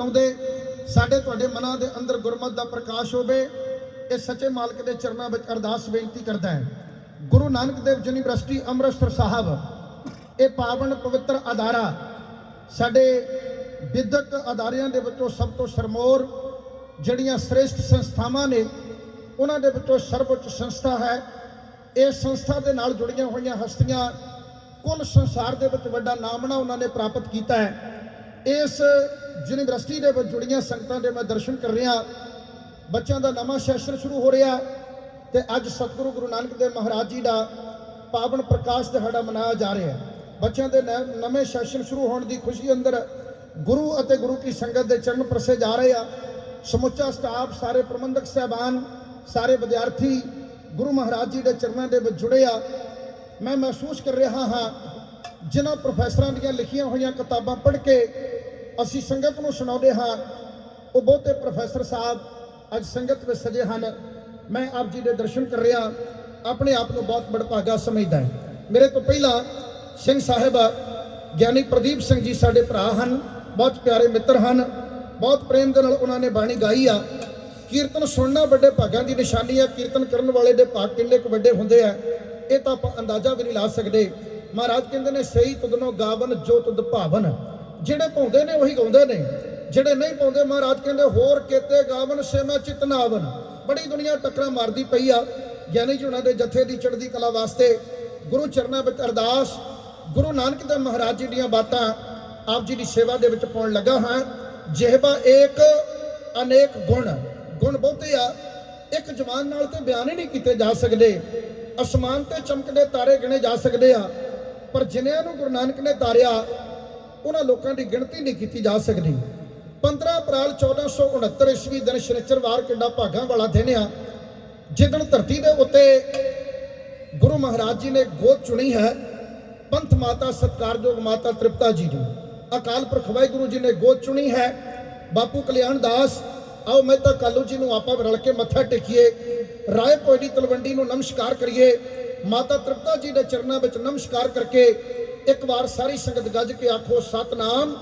ਆਉਂਦੇ, ਸਾਡੇ ਤੁਹਾਡੇ ਮਨਾਂ ਦੇ ਅੰਦਰ ਗੁਰਮਤ ਦਾ ਪ੍ਰਕਾਸ਼ ਹੋਵੇ, ਇਹ ਸੱਚੇ ਮਾਲਕ ਦੇ ਚਰਨਾਂ ਵਿੱਚ ਅਰਦਾਸ ਬੇਨਤੀ ਕਰਦਾ ਹੈ। ਗੁਰੂ ਨਾਨਕ ਦੇਵ ਯੂਨੀਵਰਸਿਟੀ, ਅੰਮ੍ਰਿਤਸਰ ਸਾਹਿਬ, ਇਹ ਪਾਵਨ ਪਵਿੱਤਰ ਅਦਾਰਾ, ਸਾਡੇ ਵਿਦਿਅਕ ਅਦਾਰਿਆਂ ਦੇ ਵਿੱਚੋਂ ਸਭ ਤੋਂ ਸਰਮੋਰ ਜਿਹੜੀਆਂ ਸ੍ਰੇਸ਼ਟ ਸੰਸਥਾਵਾਂ ਨੇ, ਉਹਨਾਂ ਦੇ ਵਿੱਚੋਂ ਸਰਵਉੱਚ ਸੰਸਥਾ ਹੈ। ਇਸ ਸੰਸਥਾ ਦੇ ਨਾਲ ਜੁੜੀਆਂ ਹੋਈਆਂ ਹਸਤੀਆਂ ਕੁੱਲ ਸੰਸਾਰ ਦੇ ਵਿੱਚ ਵੱਡਾ ਨਾਮਣਾ ਉਹਨਾਂ ਨੇ ਪ੍ਰਾਪਤ ਕੀਤਾ ਹੈ। ਇਸ ਯੂਨੀਵਰਸਿਟੀ ਦੇ ਵਿੱਚ ਜੁੜੀਆਂ ਸੰਗਤਾਂ ਦੇ ਮੈਂ ਦਰਸ਼ਨ ਕਰ ਰਿਹਾ, ਬੱਚਿਆਂ ਦਾ ਨਵਾਂ ਸੈਸ਼ਨ ਸ਼ੁਰੂ ਹੋ ਰਿਹਾ ਤੇ ਅੱਜ ਸਤਿਗੁਰੂ ਗੁਰੂ ਨਾਨਕ ਦੇਵ ਮਹਾਰਾਜ ਜੀ ਦਾ ਪਾਵਨ ਪ੍ਰਕਾਸ਼ ਦਿਹਾੜਾ ਮਨਾਇਆ ਜਾ ਰਿਹਾ। ਹੈ ਬੱਚਿਆਂ ਦੇ ਨ- ਨਵੇਂ ਸੈਸ਼ਨ ਸ਼ੁਰੂ ਹੋਣ ਦੀ ਖੁਸ਼ੀ ਅੰਦਰ ਗੁਰੂ ਅਤੇ ਗੁਰੂ ਕੀ ਸੰਗਤ ਦੇ ਚਰਨ ਪਰਸੇ ਜਾ ਰਹੇ ਆ। ਸਮੁੱਚਾ ਸਟਾਫ, ਸਾਰੇ ਪ੍ਰਬੰਧਕ ਸਹਿਬਾਨ, ਸਾਰੇ ਵਿਦਿਆਰਥੀ ਗੁਰੂ ਮਹਾਰਾਜ ਜੀ ਦੇ ਚਰਨਾਂ ਦੇ ਵਿੱਚ ਜੁੜੇ ਆ। ਮੈਂ ਮਹਿਸੂਸ ਕਰ ਰਿਹਾ ਹਾਂ ਜਿਨ੍ਹਾਂ ਪ੍ਰੋਫੈਸਰਾਂ ਦੀਆਂ ਲਿਖੀਆਂ ਹੋਈਆਂ ਕਿਤਾਬਾਂ ਪੜ੍ਹ ਕੇ ਅਸੀਂ ਸੰਗਤ ਨੂੰ ਸੁਣਾਉਂਦੇ ਹਾਂ, ਉਹ ਬਹੁਤੇ ਪ੍ਰੋਫੈਸਰ ਸਾਹਿਬ ਅੱਜ ਸੰਗਤ ਵਿੱਚ ਸਜੇ ਹਨ। ਮੈਂ ਆਪ ਜੀ ਦੇ ਦਰਸ਼ਨ ਕਰ ਰਿਹਾ, ਆਪਣੇ ਆਪ ਨੂੰ ਬਹੁਤ ਬੜਭਾਗਾ ਸਮਝਦਾ ਹਾਂ। ਮੇਰੇ ਤੋਂ ਪਹਿਲਾਂ ਸਿੰਘ ਸਾਹਿਬ, ਗਿਆਨੀ ਪ੍ਰਦੀਪ ਸਿੰਘ ਜੀ ਸਾਡੇ ਭਰਾ ਹਨ, ਬਹੁਤ ਪਿਆਰੇ ਮਿੱਤਰ ਹਨ, ਬਹੁਤ ਪ੍ਰੇਮ ਦੇ ਨਾਲ ਉਹਨਾਂ ਨੇ ਬਾਣੀ ਗਾਈ ਆ। ਕੀਰਤਨ ਸੁਣਨਾ ਵੱਡੇ ਭਾਗਾਂ ਦੀ ਨਿਸ਼ਾਨੀ ਆ, ਕੀਰਤਨ ਕਰਨ ਵਾਲੇ ਦੇ ਭਾਗ ਕਿੰਨੇ ਕੁ ਵੱਡੇ ਹੁੰਦੇ ਆ, ਇਹ ਤਾਂ ਆਪਾਂ ਅੰਦਾਜ਼ਾ ਵੀ ਨਹੀਂ ਲਾ ਸਕਦੇ। ਮਹਾਰਾਜ ਕਹਿੰਦੇ ਨੇ, ਸਹੀ ਤੁਧਨੋ ਗਾਵਨ, ਜੋ ਤੁਧ ਭਾਵਨ। ਜਿਹੜੇ ਪਾਉਂਦੇ ਨੇ, ਉਹੀ ਗਾਉਂਦੇ ਨੇ। ਜਿਹੜੇ ਨਹੀਂ ਪਾਉਂਦੇ, ਮਹਾਰਾਜ ਕਹਿੰਦੇ, ਹੋਰ ਕੇਤੇ ਗਾਵਨ, ਸੇ ਮੈਂ ਚਿਤਨਾਵਨ ਬੜੀ ਦੁਨੀਆ ਟੱਕਰਾਂ ਮਾਰਦੀ ਪਈ ਆ। ਗਿਆਨੀ ਜੀ ਉਹਨਾਂ ਦੇ ਜਥੇ ਦੀ ਚੜ੍ਹਦੀ ਕਲਾ ਵਾਸਤੇ ਗੁਰੂ ਚਰਨਾਂ ਵਿੱਚ ਅਰਦਾਸ, ਗੁਰੂ ਨਾਨਕ ਦੇਵ ਮਹਾਰਾਜ ਜੀ ਦੀਆਂ ਬਾਤਾਂ ਆਪ ਜੀ ਦੀ ਸੇਵਾ ਦੇ ਵਿੱਚ ਪਾਉਣ ਲੱਗਾ ਹਾਂ। ਜਿਹਬਾ ਏਕ, ਅਨੇਕ ਗੁਣ। ਗੁਣ ਬਹੁਤੇ ਆ। ਇੱਕ ਜਵਾਨ ਨਾਲ ਤੇ ਬਿਆਨ ਹੀ ਨਹੀਂ ਕੀਤੇ ਜਾ ਸਕਦੇ। ਅਸਮਾਨ ਤੇ ਚਮਕਦੇ ਤਾਰੇ ਗਿਣੇ ਜਾ ਸਕਦੇ ਆ। ਪਰ ਜਿਨ੍ਹਾਂ ਨੂੰ ਗੁਰੂ ਨਾਨਕ ਨੇ ਤਾਰਿਆ, ਉਹਨਾਂ ਲੋਕਾਂ ਦੀ ਗਿਣਤੀ ਨਹੀਂ ਕੀਤੀ ਜਾ ਸਕਦੀ। 15 ਅਪ੍ਰੈਲ 1469 ਈਸਵੀ ਦਿਨ ਸ਼ਨੀਚਰਵਾਰ ਕਿੰਨਾ ਭਾਗਾਂ ਵਾਲਾ ਦਿਨ ਆ, ਜਿੱਦਣ ਧਰਤੀ ਦੇ ਉੱਤੇ ਗੁਰੂ ਮਹਾਰਾਜ ਜੀ ਨੇ ਗੋਦ ਚੁਣੀ ਹੈ, ਪੰਥ ਮਾਤਾ ਸਤਕਾਰਯੋਗ ਮਾਤਾ ਤ੍ਰਿਪਤਾ ਜੀ ਨੂੰ ਅਕਾਲ ਪੁਰਖ ਵਾਹਿਗੁਰੂ ਜੀ ਨੇ ਗੋਦ ਚੁਣੀ ਹੈ, ਬਾਪੂ ਕਲਿਆਣ ਦਾਸ, ਆਓ ਮਹਿਤਾ ਕਾਲੂ ਜੀ ਨੂੰ ਆਪਾਂ ਰਲ ਕੇ ਮੱਥਾ ਟੇਕੀਏ, ਰਾਏ ਪੋਇਡੀ ਤਲਵੰਡੀ ਨੂੰ ਨਮਸਕਾਰ ਕਰੀਏ ਮਾਤਾ ਤ੍ਰਿਪਤਾ ਜੀ ਦੇ ਚਰਨਾਂ ਵਿੱਚ ਨਮਸਕਾਰ ਕਰਕੇ ਇੱਕ ਵਾਰ ਸਾਰੀ ਸੰਗਤ ਗੱਜ ਕੇ ਆਖੋ, ਸਤਨਾਮ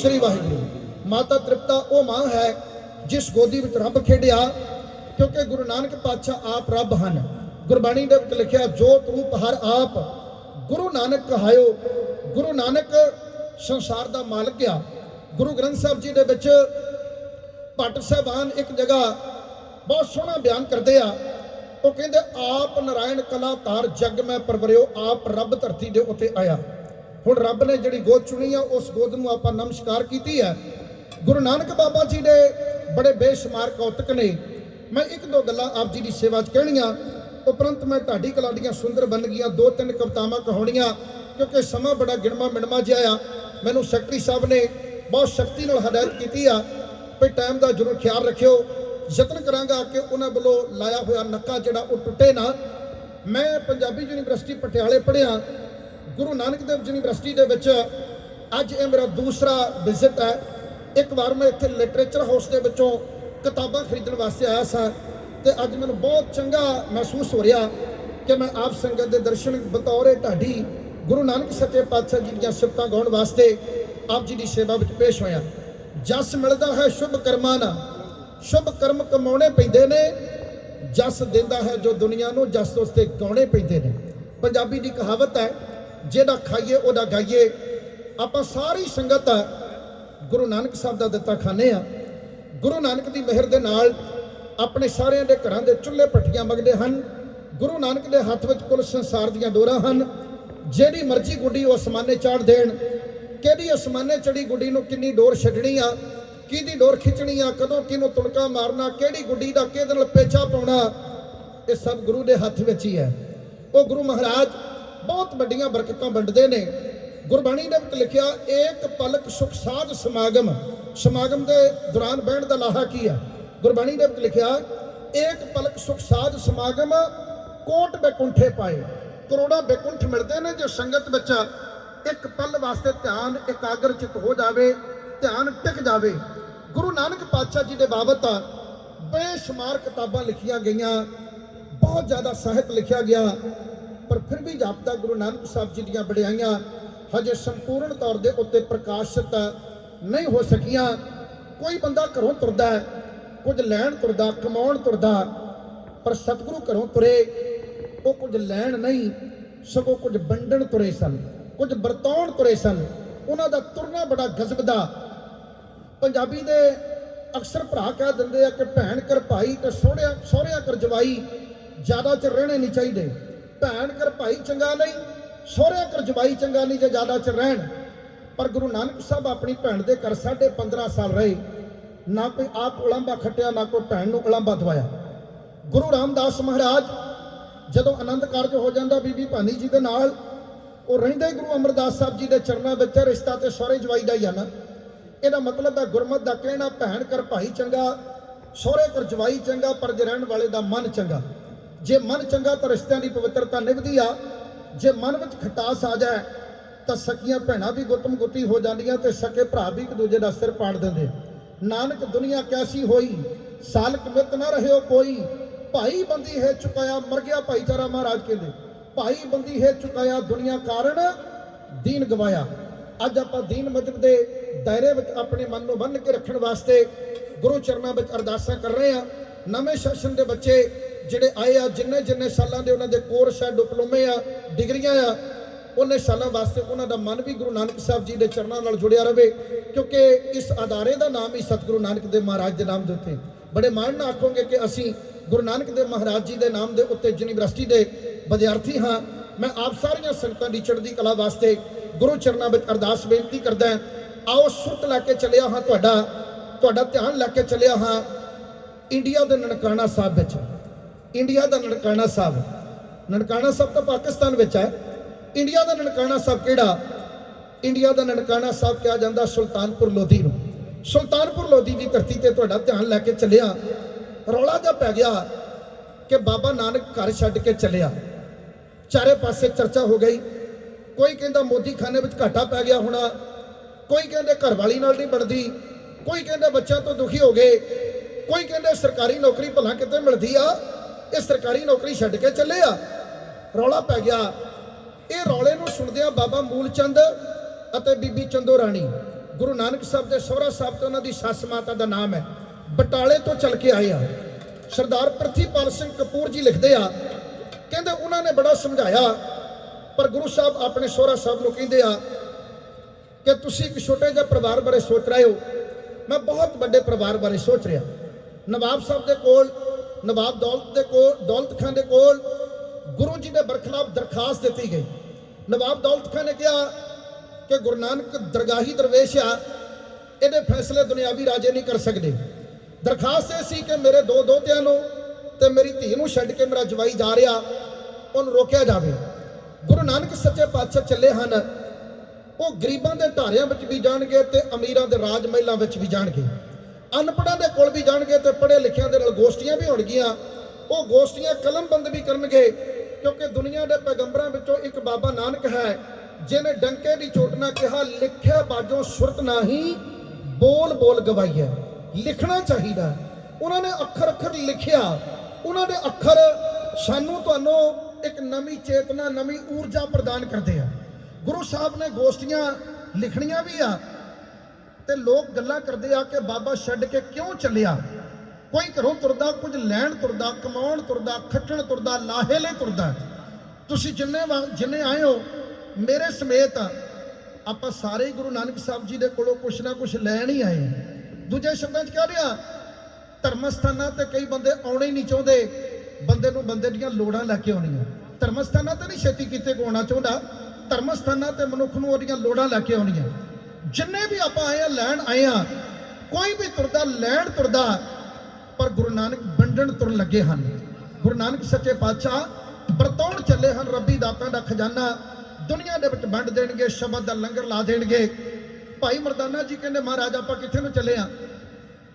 ਸ੍ਰੀ ਵਾਹਿਗੁਰੂ। ਮਾਤਾ ਤ੍ਰਿਪਤਾ ਉਹ ਮਾਂ ਹੈ ਜਿਸ ਗੋਦੀ ਵਿੱਚ ਰੱਬ ਖੇਡਿਆ, ਕਿਉਂਕਿ ਗੁਰੂ ਨਾਨਕ ਪਾਤਸ਼ਾਹ ਆਪ ਰੱਬ ਹਨ। ਗੁਰਬਾਣੀ ਦੇ ਵਿੱਚ ਲਿਖਿਆ, ਜੋ ਰੂਪ ਹਰ ਆਪ, ਗੁਰੂ ਨਾਨਕ ਕਹਾਇਓ। ਗੁਰੂ ਨਾਨਕ ਸੰਸਾਰ ਦਾ ਮਾਲਕ ਆ। ਗੁਰੂ ਗ੍ਰੰਥ ਸਾਹਿਬ ਜੀ ਦੇ ਵਿੱਚ ਭੱਟ ਸਾਹਿਬਾਨ ਇੱਕ ਜਗ੍ਹਾ ਬਹੁਤ ਸੋਹਣਾ ਬਿਆਨ ਕਰਦੇ ਆ। ਉਹ ਕਹਿੰਦੇ, ਆਪ ਨਰਾਇਣ ਕਲਾ ਧਾਰ ਜਗ ਮੈਂ ਪਰਵਰਿਓ, ਆਪ ਰੱਬ ਧਰਤੀ ਦੇ ਉੱਤੇ ਆਇਆ। ਹੁਣ ਰੱਬ ਨੇ ਜਿਹੜੀ ਗੋਦ ਚੁਣੀ ਆ, ਉਸ ਗੋਦ ਨੂੰ ਆਪਾਂ ਨਮਸਕਾਰ ਕੀਤੀ ਹੈ। ਗੁਰੂ ਨਾਨਕ ਬਾਬਾ ਜੀ ਦੇ ਬੜੇ ਬੇਸ਼ੁਮਾਰ ਕੌਤਕ ਨੇ। ਮੈਂ ਇੱਕ ਦੋ ਗੱਲਾਂ ਆਪ ਜੀ ਦੀ ਸੇਵਾ 'ਚ ਕਹਿਣੀਆਂ। ਉਪਰੰਤ ਮੈਂ ਢਾਡੀ ਕਲਾ ਦੀਆਂ ਸੁੰਦਰ ਬਣ ਗਈਆਂ ਦੋ ਤਿੰਨ ਕਵਿਤਾਵਾਂ ਕਹਾਉਣੀਆਂ, ਕਿਉਂਕਿ ਸਮਾਂ ਬੜਾ ਗਿਣਮਾ ਮਿਣਮਾ ਜਿਹਾ ਆ। ਮੈਨੂੰ ਸੈਕਟਰੀ ਸਾਹਿਬ ਨੇ ਬਹੁਤ ਸ਼ਕਤੀ ਨਾਲ ਹਦਾਇਤ ਕੀਤੀ ਆ ਵੀ ਟਾਈਮ ਦਾ ਜ਼ਰੂਰ ਖਿਆਲ ਰੱਖਿਓ। ਯਤਨ ਕਰਾਂਗਾ ਕਿ ਉਹਨਾਂ ਵੱਲੋਂ ਲਾਇਆ ਹੋਇਆ ਨੱਕਾ ਜਿਹੜਾ ਉਹ ਟੁੱਟੇ ਨਾ। ਮੈਂ ਪੰਜਾਬੀ ਯੂਨੀਵਰਸਿਟੀ ਪਟਿਆਲੇ ਪੜ੍ਹਿਆ। ਗੁਰੂ ਨਾਨਕ ਦੇਵ ਯੂਨੀਵਰਸਿਟੀ ਦੇ ਵਿੱਚ ਅੱਜ ਇਹ ਮੇਰਾ ਦੂਸਰਾ ਵਿਜ਼ਿਟ ਹੈ। ਇੱਕ ਵਾਰ ਮੈਂ ਇੱਥੇ ਲਿਟਰੇਚਰ ਹਾਊਸ ਦੇ ਵਿੱਚੋਂ ਕਿਤਾਬਾਂ ਖਰੀਦਣ ਵਾਸਤੇ ਆਇਆ ਸਾਂ ਤੇ ਅੱਜ ਮੈਨੂੰ ਬਹੁਤ ਚੰਗਾ ਮਹਿਸੂਸ ਹੋ ਰਿਹਾ ਕਿ ਮੈਂ ਆਪ ਸੰਗਤ ਦੇ ਦਰਸ਼ਨ ਬਤੌਰੇ ਢਾਡੀ ਗੁਰੂ ਨਾਨਕ ਸੱਚੇ ਪਾਤਸ਼ਾਹ ਜੀ ਦੀਆਂ ਸਿਫਤਾਂ ਗਾਉਣ ਵਾਸਤੇ ਆਪ ਜੀ ਦੀ ਸੇਵਾ ਵਿੱਚ ਪੇਸ਼ ਹੋਇਆ। ਜਸ ਮਿਲਦਾ ਹੈ, ਸ਼ੁਭ ਕਰਮਾਂ ਨਾਲ। ਸ਼ੁਭ ਕਰਮ ਕਮਾਉਣੇ ਪੈਂਦੇ ਨੇ, ਜਸ ਦਿੰਦਾ ਹੈ ਜੋ ਦੁਨੀਆ ਨੂੰ, ਜਸ ਉਸ ਤੇ ਗਾਉਣੇ ਪੈਂਦੇ ਨੇ। ਪੰਜਾਬੀ ਦੀ ਕਹਾਵਤ ਹੈ, ਜਿਹੜਾ ਖਾਈਏ ਉਹਦਾ ਗਾਈਏ। ਆਪਾਂ ਸਾਰੀ ਸੰਗਤ ਗੁਰੂ ਨਾਨਕ ਸਾਹਿਬ ਦਾ ਦਿੱਤਾ ਖਾਣੇ ਆ। ਗੁਰੂ ਨਾਨਕ ਦੀ ਮਿਹਰ ਦੇ ਨਾਲ ਆਪਣੇ ਸਾਰਿਆਂ ਦੇ ਘਰਾਂ ਦੇ ਚੁੱਲ੍ਹੇ ਭੱਠੀਆਂ ਵਗਦੇ ਹਨ। ਗੁਰੂ ਨਾਨਕ ਦੇ ਹੱਥ ਵਿੱਚ ਕੁੱਲ ਸੰਸਾਰ ਦੀਆਂ ਡੋਰਾਂ ਹਨ। ਜਿਹੜੀ ਮਰਜ਼ੀ ਗੁੱਡੀ ਉਹ ਅਸਮਾਨੇ ਚਾੜ ਦੇਣ, ਕਿਹੜੀ ਅਸਮਾਨੇ ਚੜੀ ਗੁੱਡੀ ਨੂੰ ਕਿੰਨੀ ਡੋਰ ਛੱਡਣੀ ਆ ਕਿਹਦੀ ਡੋਰ ਖਿੱਚਣੀ ਆ, ਕਦੋਂ ਕਿਹਨੂੰ ਤੁਣਕਾ ਮਾਰਨਾ, ਕਿਹੜੀ ਗੁੱਡੀ ਦਾ ਕਿਹਦੇ ਨਾਲ ਪੇਚਾ ਪਾਉਣਾ, ਇਹ ਸਭ ਗੁਰੂ ਦੇ ਹੱਥ ਵਿੱਚ ਹੀ ਹੈ। ਉਹ ਗੁਰੂ ਮਹਾਰਾਜ ਬਹੁਤ ਵੱਡੀਆਂ ਬਰਕਤਾਂ ਵੰਡਦੇ ਨੇ। ਗੁਰਬਾਣੀ ਦੇ ਵਿੱਚ ਲਿਖਿਆ, ਏਕ ਪਲਕ ਸੁਖ ਸਾਧ ਸਮਾਗਮ। ਸਮਾਗਮ ਦੇ ਦੌਰਾਨ ਬਹਿਣ ਦਾ ਲਾਹਾ ਕੀ ਹੈ? ਗੁਰਬਾਣੀ ਦੇ ਵਿੱਚ ਲਿਖਿਆ, ਏਕ ਪਲਕ ਸੁਖ ਸਾਧ ਸਮਾਗਮ, ਕੋਟ ਬੇਕੁੰਠੇ ਪਾਏ। ਕਰੋੜਾਂ ਬੇਕੁੰਠ ਮਿਲਦੇ ਨੇ ਜੇ ਸੰਗਤ ਵਿੱਚ ਇੱਕ ਪਲ ਵਾਸਤੇ ਧਿਆਨ, ਇਕਾਗਰ ਚਿਤ ਹੋ ਜਾਵੇ। ਧਿਆਨ ਟਿਕ ਜਾਵੇ। ਗੁਰੂ ਨਾਨਕ ਪਾਤਸ਼ਾਹ ਜੀ ਦੇ ਬਾਬਤ ਬੇਸ਼ੁਮਾਰ ਕਿਤਾਬਾਂ ਲਿਖੀਆਂ ਗਈਆਂ, ਬਹੁਤ ਜ਼ਿਆਦਾ ਸਾਹਿਤ ਲਿਖਿਆ ਗਿਆ, ਪਰ ਫਿਰ ਵੀ ਜਾਪਦਾ ਗੁਰੂ ਨਾਨਕ ਸਾਹਿਬ ਜੀ ਦੀਆਂ ਵਡਿਆਈਆਂ ਹਜੇ ਸੰਪੂਰਨ ਤੌਰ ਦੇ ਉੱਤੇ ਪ੍ਰਕਾਸ਼ਿਤ ਨਹੀਂ ਹੋ ਸਕੀਆਂ। ਕੋਈ ਬੰਦਾ ਘਰੋਂ ਤੁਰਦਾ ਕੁਝ ਲੈਣ ਤੁਰਦਾ, ਕਮਾਉਣ ਤੁਰਦਾ, ਪਰ ਸਤਿਗੁਰੂ ਘਰੋਂ ਤੁਰੇ, ਉਹ ਕੁਝ ਲੈਣ ਨਹੀਂ, ਸਗੋਂ ਕੁਝ ਵੰਡਣ ਤੁਰੇ ਸਨ, ਕੁਝ ਵਰਤਾਉਣ ਤੁਰੇ ਸਨ। ਉਹਨਾਂ ਦਾ ਤੁਰਨਾ ਬੜਾ ਗਜ਼ਬ ਦਾ ਪੰਜਾਬੀ ਦੇ ਅਕਸਰ ਭਰਾ ਕਹਿ ਦਿੰਦੇ ਆ ਕਿ ਭੈਣ ਕਰ ਭਾਈ, ਤੇ ਸੋਹਣਿਆ ਸਹੁਰਿਆਂ ਕਰ ਜਵਾਈ, ਜ਼ਿਆਦਾ ਚਿਰ ਰਹਿਣੇ ਨਹੀਂ ਚਾਹੀਦੇ। ਭੈਣ ਕਰ ਭਾਈ ਚੰਗਾ ਨਹੀਂ ਸਹੁਰਿਆਂ ਕਰ ਜਵਾਈ ਚੰਗਾ ਨਹੀਂ ਜੇ ਜ਼ਿਆਦਾ ਚਿਰ ਰਹਿਣ। ਪਰ ਗੁਰੂ ਨਾਨਕ ਸਾਹਿਬ ਆਪਣੀ ਭੈਣ ਦੇ ਘਰ ਸਾਢੇ 15 ਸਾਲ ਰਹੇ, ਨਾ ਕੋਈ ਆਪ ਉਲੰਬਾ ਖੱਟਿਆ, ਨਾ ਕੋਈ ਭੈਣ ਨੂੰ ਉਲੰਬਾ ਦਵਾਇਆ। ਗੁਰੂ ਰਾਮਦਾਸ ਮਹਾਰਾਜ ਜਦੋਂ ਆਨੰਦ ਕਾਰਜ ਹੋ ਜਾਂਦਾ, ਬੀਬੀ ਭਾਨੀ ਜੀ ਦੇ ਨਾਲ, ਉਹ ਰਹਿੰਦੇ ਗੁਰੂ ਅਮਰਦਾਸ ਸਾਹਿਬ ਜੀ ਦੇ ਚਰਨਾਂ ਵਿੱਚ, ਰਿਸ਼ਤਾ ਤੇ ਸਹੁਰੇ ਜਵਾਈ ਦਾ ਹੀ ਆ ਨਾ। ਇਹਦਾ ਮਤਲਬ ਹੈ ਗੁਰਮਤ ਦਾ ਕਹਿਣਾ, ਭੈਣ ਕਰ ਭਾਈ ਚੰਗਾ, ਸਹੁਰੇ ਕਰ ਜਵਾਈ ਚੰਗਾ, ਪਰ ਜੇ ਰਹਿਣ ਵਾਲੇ ਦਾ ਮਨ ਚੰਗਾ। ਜੇ ਮਨ ਚੰਗਾ ਤਾਂ ਰਿਸ਼ਤਿਆਂ ਦੀ ਪਵਿੱਤਰਤਾ ਨਿਭਦੀ ਆ। ਜੇ ਮਨ ਵਿੱਚ ਖਟਾਸ ਆ ਜਾਏ, ਤਾਂ ਸਕੀਆਂ ਭੈਣਾਂ ਵੀ ਗੁੱਤਮ ਗੁੱਤੀ ਹੋ ਜਾਂਦੀਆਂ ਤੇ ਸਕੇ ਭਰਾ ਵੀ ਇੱਕ ਦੂਜੇ ਦਾ ਸਿਰ ਪਾੜ ਦਿੰਦੇ ਨਾਨਕ ਦੁਨੀਆ ਕੈਸੀ ਹੋਈ, ਸਾਲਕ ਮਿਤ ਨਾ ਰਹਿਓ ਕੋਈ। ਭਾਈ ਬੰਦੀ ਹੈ ਚੁਕਾਇਆ ਮਰ ਗਿਆ ਭਾਈਚਾਰਾ ਮਹਾਰਾਜ ਕਹਿੰਦੇ। ਭਾਈ ਬੰਦੀ ਹੈ ਚੁਕਾਇਆ ਦੁਨੀਆ ਕਾਰਨ ਦੀਨ ਗਵਾਇਆ। ਅੱਜ ਆਪਾਂ ਦੀਨ ਮਜਬ ਦੇ ਦਾਇਰੇ ਵਿੱਚ ਆਪਣੇ ਮਨ ਨੂੰ ਬੰਨ ਕੇ ਰੱਖਣ ਵਾਸਤੇ ਗੁਰੂ ਚਰਨਾਂ ਵਿੱਚ ਅਰਦਾਸਾਂ ਕਰ ਰਹੇ ਆ ਨਵੇਂ ਸੈਸ਼ਨ ਦੇ ਬੱਚੇ ਜਿਹੜੇ ਆਏ ਆ, ਜਿੰਨੇ ਜਿੰਨੇ ਸਾਲਾਂ ਦੇ ਉਹਨਾਂ ਦੇ ਕੋਰਸ ਆ, ਡਿਪਲੋਮੇ ਆ, ਡਿਗਰੀਆਂ ਆ, ਉਹਨੇ ਸਾਲਾਂ ਵਾਸਤੇ ਉਹਨਾਂ ਦਾ ਮਨ ਵੀ ਗੁਰੂ ਨਾਨਕ ਸਾਹਿਬ ਜੀ ਦੇ ਚਰਨਾਂ ਨਾਲ ਜੁੜਿਆ ਰਵੇ, ਕਿਉਂਕਿ ਇਸ ਅਦਾਰੇ ਦਾ ਨਾਮ ਹੀ ਸਤਿਗੁਰੂ ਨਾਨਕ ਦੇਵ ਮਹਾਰਾਜ ਦੇ ਨਾਮ ਦੇ ਉੱਤੇ। ਬੜੇ ਮਾਣ ਨਾਲ ਆਖੋਗੇ ਕਿ ਅਸੀਂ ਗੁਰੂ ਨਾਨਕ ਦੇਵ ਮਹਾਰਾਜ ਜੀ ਦੇ ਨਾਮ ਦੇ ਉੱਤੇ ਯੂਨੀਵਰਸਿਟੀ ਦੇ ਵਿਦਿਆਰਥੀ ਹਾਂ। ਮੈਂ ਆਪ ਸਾਰੀਆਂ ਸੰਗਤਾਂ ਦੀ ਚੜ੍ਹਦੀ ਕਲਾ ਵਾਸਤੇ ਗੁਰੂ ਚਰਨਾਂ ਵਿੱਚ ਅਰਦਾਸ ਬੇਨਤੀ ਕਰਦਾ ਆਓ ਸੁਰਤ ਲੈ ਕੇ ਚੱਲਿਆ ਹਾਂ ਤੁਹਾਡਾ ਤੁਹਾਡਾ ਧਿਆਨ ਲੈ ਕੇ ਚੱਲਿਆ ਹਾਂ ਇੰਡੀਆ ਦੇ ਨਨਕਾਣਾ ਸਾਹਿਬ ਵਿੱਚ। ਇੰਡੀਆ ਦਾ ਨਨਕਾਣਾ ਸਾਹਿਬ। ਨਨਕਾਣਾ ਸਾਹਿਬ ਤਾਂ ਪਾਕਿਸਤਾਨ ਵਿੱਚ ਹੈ। ਇੰਡੀਆ ਦਾ ਨਨਕਾਣਾ ਸਾਹਿਬ ਕਿਹੜਾ? ਇੰਡੀਆ ਦਾ ਨਨਕਾਣਾ ਸਾਹਿਬ ਕਿਹਾ ਜਾਂਦਾ ਸੁਲਤਾਨਪੁਰ ਲੋਧੀ ਨੂੰ। ਸੁਲਤਾਨਪੁਰ ਲੋਧੀ ਦੀ ਧਰਤੀ ਤੇ ਤੁਹਾਡਾ ਧਿਆਨ ਲੈ ਕੇ ਚੱਲਿਆ। ਰੌਲਾ ਜਿਹਾ ਪੈ ਗਿਆ ਕਿ ਬਾਬਾ ਨਾਨਕ ਘਰ ਛੱਡ ਕੇ ਚੱਲਿਆ। ਚਾਰੇ ਪਾਸੇ ਚਰਚਾ ਹੋ ਗਈ। ਕੋਈ ਕਹਿੰਦਾ ਮੋਦੀ ਖਾਨੇ ਵਿੱਚ ਘਾਟਾ ਪੈ ਗਿਆ ਹੋਣਾ, ਕੋਈ ਕਹਿੰਦੇ ਘਰ ਵਾਲੀ ਨਾਲ ਨਹੀਂ ਬਣਦੀ, ਕੋਈ ਕਹਿੰਦਾ ਬੱਚਿਆਂ ਤੋਂ ਦੁਖੀ ਹੋ ਗਏ, ਕੋਈ ਕਹਿੰਦੇ ਸਰਕਾਰੀ ਨੌਕਰੀ ਭਲਾ ਕਿਤੇ ਮਿਲਦੀ ਆ, ਇਹ ਸਰਕਾਰੀ ਨੌਕਰੀ ਛੱਡ ਕੇ ਚੱਲੇ ਆ। ਰੌਲਾ ਪੈ ਗਿਆ। ਇਹ ਰੌਲੇ ਨੂੰ ਸੁਣਦਿਆਂ ਬਾਬਾ ਮੂਲ ਚੰਦ ਅਤੇ ਬੀਬੀ ਚੰਦੋ ਰਾਣੀ, ਗੁਰੂ ਨਾਨਕ ਸਾਹਿਬ ਦੇ ਸਹੁਰਾ ਸਾਹਿਬ ਤੇ ਉਹਨਾਂ ਦੀ ਸੱਸ ਮਾਤਾ ਦਾ ਨਾਮ ਹੈ, ਬਟਾਲੇ ਤੋਂ ਚੱਲ ਕੇ ਆਏ ਆ। ਸਰਦਾਰ ਪ੍ਰਥੀਪਾਲ ਸਿੰਘ ਕਪੂਰ ਜੀ ਲਿਖਦੇ ਆ, ਕਹਿੰਦੇ ਉਹਨਾਂ ਨੇ ਬੜਾ ਸਮਝਾਇਆ ਪਰ ਗੁਰੂ ਸਾਹਿਬ ਆਪਣੇ ਸੋਹਰਾ ਸਾਹਿਬ ਨੂੰ ਕਹਿੰਦੇ ਆ ਕਿ ਤੁਸੀਂ ਇੱਕ ਛੋਟੇ ਜਿਹੇ ਪਰਿਵਾਰ ਬਾਰੇ ਸੋਚ ਰਹੇ ਹੋ। ਮੈਂ ਬਹੁਤ ਵੱਡੇ ਪਰਿਵਾਰ ਬਾਰੇ ਸੋਚ ਰਿਹਾ। ਨਵਾਬ ਸਾਹਿਬ ਦੇ ਕੋਲ, ਨਵਾਬ ਦੌਲਤ ਦੇ ਕੋਲ, ਦੌਲਤ ਖਾਨ ਦੇ ਕੋਲ ਗੁਰੂ ਜੀ ਦੇ ਬਰਖਲਾਫ ਦਰਖਾਸਤ ਦਿੱਤੀ ਗਈ। ਨਵਾਬ ਦੌਲਤ ਖਾਨ ਨੇ ਕਿਹਾ ਕਿ ਗੁਰੂ ਨਾਨਕ ਦਰਗਾਹੀ ਦਰਵੇਸ਼ ਆ, ਇਹਦੇ ਫੈਸਲੇ ਦੁਨਿਆਵੀ ਰਾਜੇ ਨਹੀਂ ਕਰ ਸਕਦੇ। ਦਰਖਾਸਤ ਇਹ ਸੀ ਕਿ ਮੇਰੇ ਦੋ ਦੋਤਿਆਂ ਨੂੰ ਤੇ ਮੇਰੀ ਧੀ ਨੂੰ ਛੱਡ ਕੇ ਮੇਰਾ ਜਵਾਈ ਜਾ ਰਿਹਾ, ਉਹਨੂੰ ਰੋਕਿਆ ਜਾਵੇ। ਗੁਰੂ ਨਾਨਕ ਸੱਚੇ ਪਾਤਸ਼ਾਹ ਚੱਲੇ ਹਨ, ਉਹ ਗਰੀਬਾਂ ਦੇ ਢਾਰਿਆਂ ਵਿੱਚ ਵੀ ਜਾਣਗੇ ਤੇ ਅਮੀਰਾਂ ਦੇ ਰਾਜ ਮਹਿਲਾਂ ਵਿੱਚ ਵੀ ਜਾਣਗੇ। ਅਨਪੜ੍ਹਾਂ ਦੇ ਕੋਲ ਵੀ ਜਾਣਗੇ ਤੇ ਪੜ੍ਹੇ ਲਿਖਿਆਂ ਦੇ ਨਾਲ ਗੋਸ਼ਟੀਆਂ ਵੀ ਹੋਣਗੀਆਂ। ਉਹ ਗੋਸ਼ਟੀਆਂ ਕਲਮਬੰਦ ਵੀ ਕਰਨਗੇ, ਕਿਉਂਕਿ ਦੁਨੀਆ ਦੇ ਪੈਗੰਬਰਾਂ ਵਿੱਚੋਂ ਇੱਕ ਬਾਬਾ ਨਾਨਕ ਹੈ, ਜਿਹਨੇ ਡੰਕੇ ਦੀ ਚੋਟ ਨਾਲ ਕਿਹਾ, ਲਿਖਿਆ ਬਾਜੋਂ ਸੁਰਤ ਨਹੀਂ, ਬੋਲ ਬੋਲ ਗਵਾਈਐ। ਲਿਖਣਾ ਚਾਹੀਦਾ ਉਹਨਾਂ ਨੇ ਅੱਖਰ ਅੱਖਰ ਲਿਖਿਆ। ਉਹਨਾਂ ਦੇ ਅੱਖਰ ਸਾਨੂੰ ਤੁਹਾਨੂੰ ਇੱਕ ਨਵੀਂ ਚੇਤਨਾ, ਨਵੀਂ ਊਰਜਾ ਪ੍ਰਦਾਨ ਕਰਦੇ ਆ। ਗੁਰੂ ਸਾਹਿਬ ਨੇ ਗੋਸ਼ਟੀਆਂ ਲਿਖਣੀਆਂ ਵੀ ਆ ਤੇ ਲੋਕ ਗੱਲਾਂ ਕਰਦੇ ਆ ਕਿ ਬਾਬਾ ਛੱਡ ਕੇ ਕਿਉਂ ਚੱਲਿਆ? ਕੋਈ ਘਰੋਂ ਤੁਰਦਾ, ਕੁਝ ਲੈਣ ਤੁਰਦਾ, ਕਮਾਉਣ ਤੁਰਦਾ, ਖੱਟਣ ਤੁਰਦਾ ਲਾਹੇ ਲਈ ਤੁਰਦਾ। ਤੁਸੀਂ ਜਿੰਨੇ ਵਾ- ਜਿੰਨੇ ਆਏ ਹੋ, ਮੇਰੇ ਸਮੇਤ ਆਪਾਂ ਸਾਰੇ ਗੁਰੂ ਨਾਨਕ ਸਾਹਿਬ ਜੀ ਦੇ ਕੋਲੋਂ ਕੁਛ ਨਾ ਕੁਛ ਲੈਣ ਹੀ ਆਏ। ਦੂਜੇ ਸ਼ਬਦਾਂ 'ਚ ਕਹਿ ਰਿਹਾ ਧਰਮ ਸਥਾਨਾਂ ਤੇ ਕਈ ਬੰਦੇ ਆਉਣੇ ਨਹੀਂ ਚਾਹੁੰਦੇ। ਬੰਦੇ ਨੂੰ ਬੰਦੇ ਦੀਆਂ ਲੋੜਾਂ ਲੈ ਕੇ ਆਉਣੀਆਂ। ਧਰਮ ਸਥਾਨਾਂ ਤੇ ਨਹੀਂ ਛੇਤੀ ਕਿਤੇ ਕੋ ਚਾਹੁੰਦਾ। ਧਰਮ ਸਥਾਨਾਂ ਤੇ ਮਨੁੱਖ ਨੂੰ ਉਹਦੀਆਂ ਲੋੜਾਂ ਲੈ ਕੇ ਆਉਣੀਆਂ। ਜਿੰਨੇ ਵੀ ਆਪਾਂ ਆਏ ਆ, ਲੈਣ ਆਏ ਆ, ਕੋਈ ਵੀ ਤੁਰਦਾ, ਲੈਣ ਤੁਰਦਾ, ਪਰ ਗੁਰੂ ਨਾਨਕ ਵੰਡਣ ਤੁਰਨ ਲੱਗੇ ਹਨ। ਗੁਰੂ ਨਾਨਕ ਸੱਚੇ ਪਾਤਸ਼ਾਹ ਵਰਤਾਉਣ ਚੱਲੇ ਹਨ, ਰੱਬੀ ਦਾਤਾਂ ਦਾ ਖਜ਼ਾਨਾ। ਦੁਨੀਆ ਦੇ ਵਿੱਚ ਵੰਡ ਦੇਣਗੇ, ਸ਼ਬਦ ਦਾ ਲੰਗਰ ਲਾ ਦੇਣਗੇ। ਭਾਈ ਮਰਦਾਨਾ ਜੀ ਕਹਿੰਦੇ, ਮਹਾਰਾਜ, ਆਪਾਂ ਕਿੱਥੇ ਨੂੰ ਚੱਲੇ ਆ?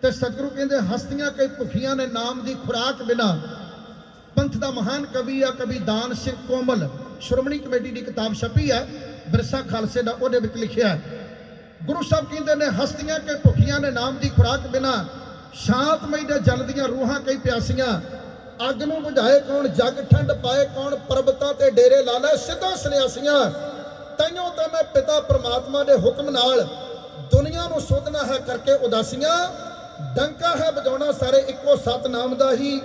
ਤੇ ਸਤਿਗੁਰੂ ਕਹਿੰਦੇ, ਹਸਤੀਆਂ ਕਈ ਭੁਖੀਆਂ ਨੇ ਨਾਮ ਦੀ ਖੁਰਾਕ ਬਿਨਾ ਪੰਥ ਦਾ ਮਹਾਨ ਕਵੀ ਆ, ਕਵੀ ਦਾਨ ਸਿੰਘ ਕੋਮਲ। ਸ਼੍ਰੋਮਣੀ ਕਮੇਟੀ ਦੀ ਕਿਤਾਬ ਛਪੀ ਹੈ ਬਿਰਸਾ ਖਾਲਸੇ ਦਾ, ਉਹਦੇ ਵਿੱਚ ਲਿਖਿਆ ਗੁਰੂ ਸਾਹਿਬ ਕਹਿੰਦੇ ਨੇ, ਹਸਤੀਆਂ ਕੇ ਭੁੱਖੀਆਂ ਨੇ ਨਾਮ ਦੀ ਖੁਰਾਕ ਬਿਨਾ, ਸ਼ਾਂਤਮਈ ਦੇ ਜਲ ਦੀਆਂ ਰੂਹਾਂ ਕਈ ਪਿਆਸੀਆਂ। ਅੱਗ ਨੂੰ ਬੁਝਾਏ ਕੌਣ, ਜਗ ਠੰਡ ਪਾਏ ਕੌਣ, ਪਰਬਤਾਂ ਤੇ ਡੇਰੇ ਲਾ ਲੈ ਸਿੱਧਾ ਸੰਨਿਆਸੀਆਂ। ਤੈਨੂੰ ਤਾਂ ਮੈਂ ਪਿਤਾ ਪ੍ਰਮਾਤਮਾ ਦੇ ਹੁਕਮ ਨਾਲ ਦੁਨੀਆ ਨੂੰ ਸੋਧਣਾ ਹੈ ਕਰਕੇ ਉਦਾਸੀਆਂ। ਡੰਕਾ ਹੈ, ਵਜਾਉਣਾ ਸਾਰੇ ਇੱਕੋ ਸਤ ਨਾਮ ਦਾ ਹੀ।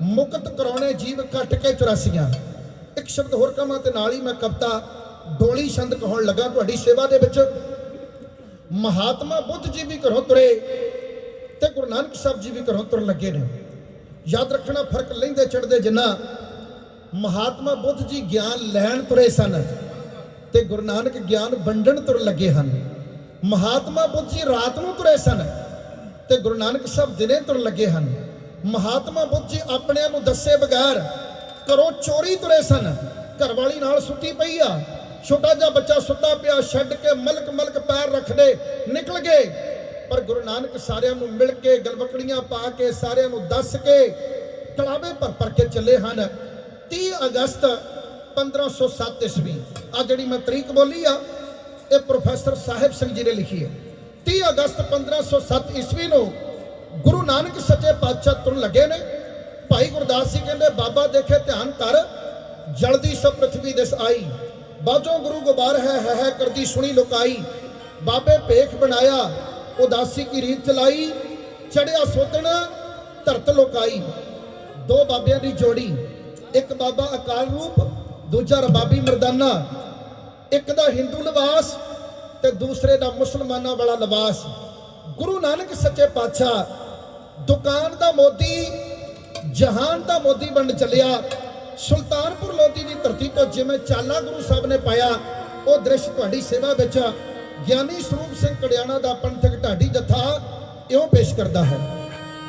ਮੁਕਤ ਕਰਾਉਣੇ ਜੀਵ ਕੱਟ ਕੇ 84 ਇੱਕ ਸ਼ਬਦ ਹੋਰ ਕਹਾਂ ਤੇ ਨਾਲ ਹੀ ਮੈਂ ਕਵਿਤਾ ਡੋਲੀ ਛੰਦ ਕਹਾਉਣ ਲੱਗਾ ਤੁਹਾਡੀ ਸੇਵਾ ਦੇ ਵਿੱਚ। ਮਹਾਤਮਾ ਬੁੱਧ ਜੀ ਵੀ ਘਰੋਂ ਤੁਰੇ ਤੇ ਗੁਰੂ ਨਾਨਕ ਸਾਹਿਬ ਜੀ ਵੀ ਘਰੋਂ ਤੁਰਨ ਲੱਗੇ ਨੇ। ਯਾਦ ਰੱਖਣਾ ਫ਼ਰਕ ਲੈਂਦੇ ਚੜਦੇ ਜਿੰਨਾ ਮਹਾਤਮਾ ਬੁੱਧ ਜੀ ਗਿਆਨ ਲੈਣ ਤੁਰੇ ਸਨ ਤੇ ਗੁਰੂ ਨਾਨਕ ਗਿਆਨ ਵੰਡਣ ਤੁਰ ਲੱਗੇ ਹਨ। ਮਹਾਤਮਾ ਬੁੱਧ ਜੀ ਰਾਤ ਨੂੰ ਤੁਰੇ ਸਨ ਤੇ ਗੁਰੂ ਨਾਨਕ ਸਾਹਿਬ ਦਿਨੇ ਤੁਰ ਲੱਗੇ ਹਨ। ਮਹਾਤਮਾ ਬੁੱਧ ਜੀ ਆਪਣਿਆਂ ਨੂੰ ਦੱਸੇ ਬਗੈਰ ਘਰੋਂ ਚੋਰੀ ਤੁਰੇ ਸਨ। ਘਰਵਾਲੀ ਨਾਲ ਸੁੱਤੀ ਪਈ ਆ। ਛੋਟਾ ਜਿਹਾ ਬੱਚਾ ਸੁੱਤਾ ਪਿਆ, ਛੱਡ ਕੇ ਮਲਕ ਮਲਕ ਪੈਰ ਰੱਖਦੇ ਨਿਕਲ ਗਏ। ਪਰ ਗੁਰੂ ਨਾਨਕ ਸਾਰਿਆਂ ਨੂੰ ਮਿਲ ਕੇ ਗਲਵਕੜੀਆਂ ਪਾ ਕੇ ਸਾਰਿਆਂ ਨੂੰ ਦੱਸ ਕੇ ਕਲਾਵੇ ਭਰ ਭਰ ਕੇ ਚੱਲੇ ਹਨ। 30 ਅਗਸਤ 1507 ਈਸਵੀ। ਆ ਜਿਹੜੀ ਮੈਂ ਤਰੀਕ ਬੋਲੀ ਆ, ਇਹ ਪ੍ਰੋਫੈਸਰ ਸਾਹਿਬ ਸਿੰਘ ਜੀ ਨੇ ਲਿਖੀ ਹੈ। 30 ਅਗਸਤ 1507 ਈਸਵੀ ਨੂੰ ਗੁਰੂ ਨਾਨਕ ਸੱਚੇ ਪਾਤਸ਼ਾਹ ਤੁਰਨ ਲੱਗੇ ਨੇ। ਭਾਈ ਗੁਰਦਾਸ ਜੀ ਕਹਿੰਦੇ, ਬਾਬਾ ਦੇਖੇ ਧਿਆਨ ਕਰ, ਜਲਦੀ ਸਭ ਪ੍ਰithvi ਦਿਸ ਆਈ। ਬਾਜੋ ਗੁਰੂ ਗੁਬਾਰ ਹੈ ਹੈ ਹੈ ਕਰਦੀ ਸੁਣੀ ਲੁਕਾਈ। ਬਾਬੇ ਭੇਖ ਬਣਾਇਆ, ਉਦਾਸੀ ਕੀ ਰੀਤ ਚਲਾਈ। ਚੜਿਆ ਸੋਤਣ, ਧਰਤ ਲੋਕਾਈ। ਦੋ ਬਾਬਿਆਂ ਦੀ ਜੋੜੀ, ਇੱਕ ਬਾਬਾ ਅਕਾਲ ਰੂਪ, ਦੂਜਾ ਰਬਾਬੀ ਮਰਦਾਨਾ। ਇੱਕ ਦਾ ਹਿੰਦੂ ਲਿਬਾਸ ਤੇ ਦੂਸਰੇ ਦਾ ਮੁਸਲਮਾਨਾਂ ਵਾਲਾ ਲਿਬਾਸ ਗੁਰੂ ਨਾਨਕ ਸੱਚੇ ਪਾਤਸ਼ਾਹ ਦੁਕਾਨ ਦਾ ਮੋਦੀ, ਜਹਾਨ ਦਾ ਮੋਦੀ ਬਣ ਚੱਲਿਆ। ਸੁਲਤਾਨਪੁਰ ਲੋਧੀ ਦੀ ਧਰਤੀ ਤੋਂ ਜਿਵੇਂ ਚਾਲਾ ਗੁਰੂ ਸਾਹਿਬ ਨੇ ਪਾਇਆ, ਉਹ ਦ੍ਰਿਸ਼ ਤੁਹਾਡੀ ਸੇਵਾ ਵਿੱਚ ਗਿਆਨੀ ਸਰੂਪ ਸਿੰਘ ਕੜਿਆਣਾ ਦਾ ਪੰਥਕ ਢਾਡੀ ਜਥਾ ਇਉਂ ਪੇਸ਼ ਕਰਦਾ ਹੈ।